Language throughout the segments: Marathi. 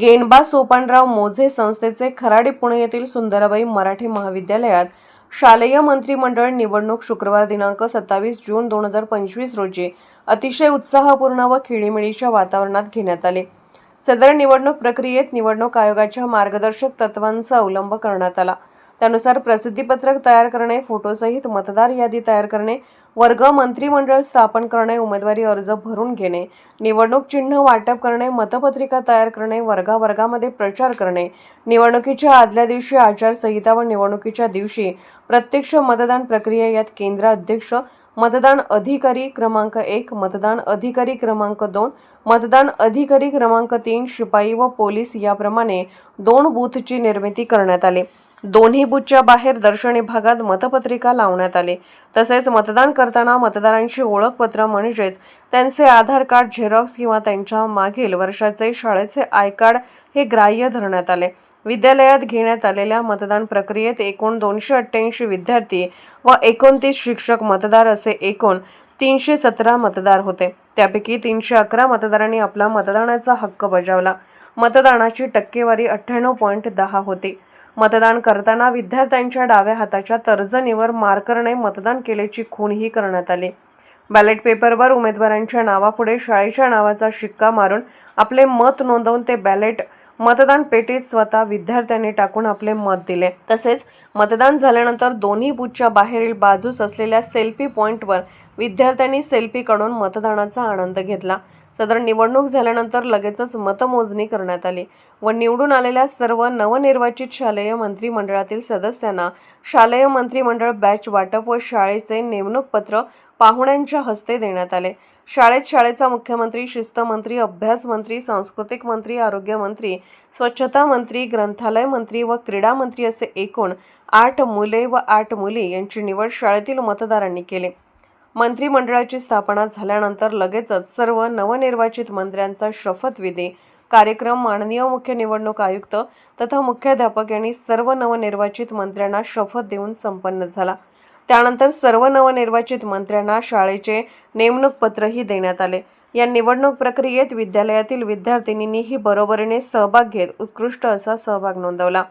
गेनबा सोपानराव मोझे संस्थेचे खराडी पुणे येथील सुंदराबाई मराठी महाविद्यालयात शालेय मंत्रिमंडळ निवडणूक शुक्रवार दिनांक सत्तावीस जून दोन हजार पंचवीस रोजी अतिशय उत्साहपूर्ण व खेळीमेळीच्या वातावरणात घेण्यात आले. सदर निवडणूक प्रक्रियेत निवडणूक आयोगाच्या मार्गदर्शक तत्वांचा अवलंब करण्यात आला. त्यानुसार प्रसिद्धीपत्रक तयार करणे फोटोसहित मतदार यादी तयार करणे वर्ग मंत्रिमंडळ स्थापन करणे उमेदवारी अर्ज भरून घेणे निवडणूक चिन्ह वाटप करणे मतपत्रिका तयार करणे वर्गावर्गामध्ये प्रचार करणे निवडणुकीच्या आदल्या दिवशी आचारसंहिता व निवडणुकीच्या दिवशी प्रत्यक्ष मतदान प्रक्रिया यात केंद्र अध्यक्ष मतदान अधिकारी क्रमांक एक मतदान अधिकारी क्रमांक दोन मतदान अधिकारी क्रमांक तीन शिपाई व पोलीस याप्रमाणे दोन बूथची निर्मिती करण्यात आली. दोन्ही बुथच्या बाहेर दर्शनी भागात मतपत्रिका लावण्यात आली. तसेच मतदान करताना मतदारांची ओळखपत्र म्हणजेच त्यांचे आधार कार्ड झेरॉक्स किंवा त्यांच्या मागील वर्षाचे शाळेचे आय कार्ड हे ग्राह्य धरण्यात आले. विद्यालयात घेण्यात आलेल्या मतदान प्रक्रियेत एकूण दोनशे अठ्ठ्याऐंशी विद्यार्थी व एकोणतीस शिक्षक मतदार असे एकूण तीनशे सतरा मतदार होते. त्यापैकी तीनशे अकरा मतदारांनी आपला मतदानाचा हक्क बजावला. मतदानाची टक्केवारी अठ्ठ्याण्णव पॉईंट दहा होती. मतदान करताना विद्यार्थ्यांच्या डाव्या हाताच्या तर्जनीवर मार्करने मतदान केल्याची खूणही करण्यात आली. बॅलेट पेपरवर उमेदवारांच्या नावापुढे शाळेच्या नावाचा शिक्का मारून आपले मत नोंदवून ते बॅलेट मतदान पेटीत स्वतः विद्यार्थ्यांनी टाकून आपले मत दिले. तसेच मतदान झाल्यानंतर दोन्ही बूथच्या बाहेरील बाजूस असलेल्या सेल्फी पॉईंटवर विद्यार्थ्यांनी सेल्फी काढून मतदानाचा आनंद घेतला. सदर निवडणूक झाल्यानंतर लगेचच मतमोजणी करण्यात आली. व निवडून आलेल्या सर्व नवनिर्वाचित शालेय मंत्रिमंडळातील सदस्यांना शालेय मंत्रिमंडळ बॅच वाटप व शाळेचे नेमणूक पत्र पाहुण्यांच्या हस्ते देण्यात आले. शाळेत शाळेचा मुख्यमंत्री शिस्त मंत्री अभ्यास मंत्री सांस्कृतिक मंत्री आरोग्य मंत्री स्वच्छता मंत्री ग्रंथालय मंत्री व क्रीडा मंत्री असे एकूण आठ मुले व आठ मुली यांची निवड शाळेतील मतदारांनी केली. मंत्रिमंडळाची स्थापना झाल्यानंतर लगेचच सर्व नवनिर्वाचित मंत्र्यांचा शपथविधी कार्यक्रम माननीय मुख्य निवडणूक आयुक्त तथा मुख्याध्यापक यांनी सर्व नवनिर्वाचित मंत्र्यांना शपथ देऊन संपन्न झाला. त्यानंतर सर्व नवनिर्वाचित मंत्र्यांना शाळेचे नेमणूक पत्रही देण्यात आले. या निवडणूक प्रक्रियेत विद्यालयातील विद्यार्थिनींनीही बरोबरीने सहभाग घेत उत्कृष्ट असा सहभाग नोंदवला.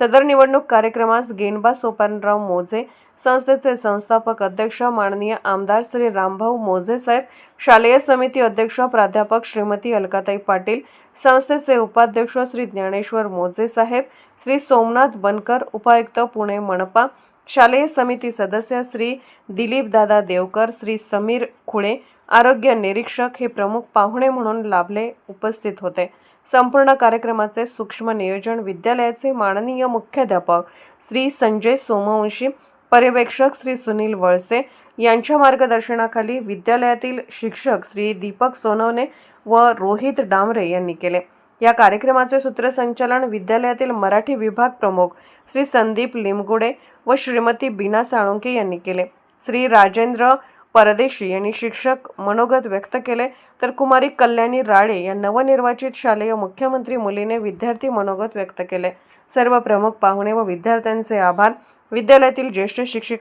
सदर निवडणूक कार्यक्रमास गेनबा सोपानराव मोजे संस्थेचे संस्थापक अध्यक्ष माननीय आमदार श्री रामभाऊ मोजे साहेब शालेय समिती अध्यक्ष प्राध्यापक श्रीमती अलकाताई पाटील संस्थेचे उपाध्यक्ष श्री ज्ञानेश्वर मोजे साहेब श्री सोमनाथ बनकर उपायुक्त पुणे मनपा शालेय समिती सदस्य श्री दिलीप दादा देवकर श्री समीर खुळे आरोग्य निरीक्षक हे प्रमुख पाहुणे म्हणून लाभले उपस्थित होते. संपूर्ण कार्यक्रमाचे सूक्ष्म नियोजन विद्यालयाचे माननीय मुख्याध्यापक श्री संजय सोमवंशी पर्यवेक्षक श्री सुनील वळसे यांच्या मार्गदर्शनाखाली विद्यालयातील शिक्षक श्री दीपक सोनवणे व रोहित डांबरे यांनी केले. या कार्यक्रमाचे सूत्रसंचालन विद्यालयातील मराठी विभाग प्रमुख श्री संदीप लिमगुडे व श्रीमती बीना साळुंके यांनी केले. श्री राजेंद्र परदेशी यांनी शिक्षक मनोगत व्यक्त केले तर कुमारी कल्याणी राळे या नवनिर्वाचित शालेय मुख्यमंत्री मुलीने विद्यार्थी मनोगत व्यक्त केले. सर्व प्रमुख पाहुणे व विद्यार्थ्यांचे आभार. विद्यालयातील ज्येष्ठ शिक्षक